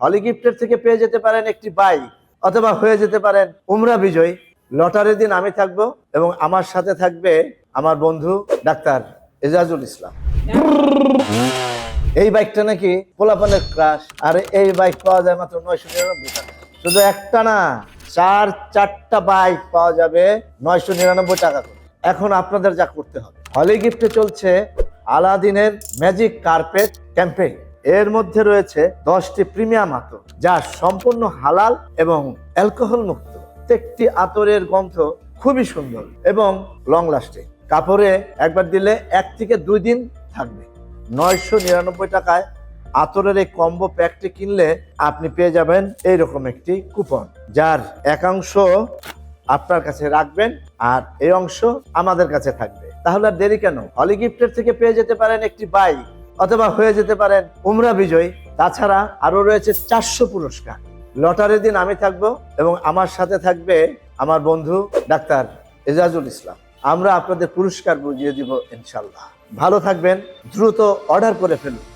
হলি গিফটের থেকে পেয়ে যেতে পারেন একটি বাইক অথবা হয়ে যেতে পারেন উমরা বিজয়। লটারির দিন আমি থাকব এবং আমার সাথে থাকবে আমার বন্ধু ডাক্তার এজাজুল ইসলাম। এই বাইকটা নাকি পোলাপানের ক্রাশ, আর এই বাইক পাওয়া যায় মাত্র নয়শো নিরানব্বই টাকা। শুধু একটা না, চার, চারটা বাইক পাওয়া যাবে নয়শো নিরানব্বই টাকা করে। এখন আপনাদের যা করতে হবে। হলি গিফটে চলছে আলাদিনের ম্যাজিক কার্পেট ক্যাম্পেইন। এর মধ্যে রয়েছে দশটি প্রিমিয়াম আতর, যা সম্পূর্ণ হালাল এবং অ্যালকোহল মুক্ত প্রত্যেকটি আতরের গন্ধ খুবই সুন্দর এবং লং লাস্টিং কাপড়ে একবার দিলে এক থেকে দুই দিন থাকবে। নয়শো নিরানব্বই টাকায় আতরের এই কম্বো প্যাকটি কিনলে আপনি পেয়ে যাবেন এইরকম একটি কুপন, যার একাংশ আপনার কাছে রাখবেন আর এই অংশ আমাদের কাছে থাকবে। তাহলে আর দেরি কেন? হলি গিফটের থেকে পেয়ে যেতে পারেন একটি বাইক। অথবা হয়ে যেতে পারেন উমরা বিজয়ী। তাছাড়া আরও রয়েছে চারশো পুরস্কার। লটারির দিন আমি থাকব এবং আমার সাথে থাকবে আমার বন্ধু ডাক্তার এজাজুল ইসলাম। আমরা আপনাদের পুরস্কার বুঝিয়ে দিব ইনশাল্লাহ। ভালো থাকবেন, দ্রুত অর্ডার করে ফেলুন।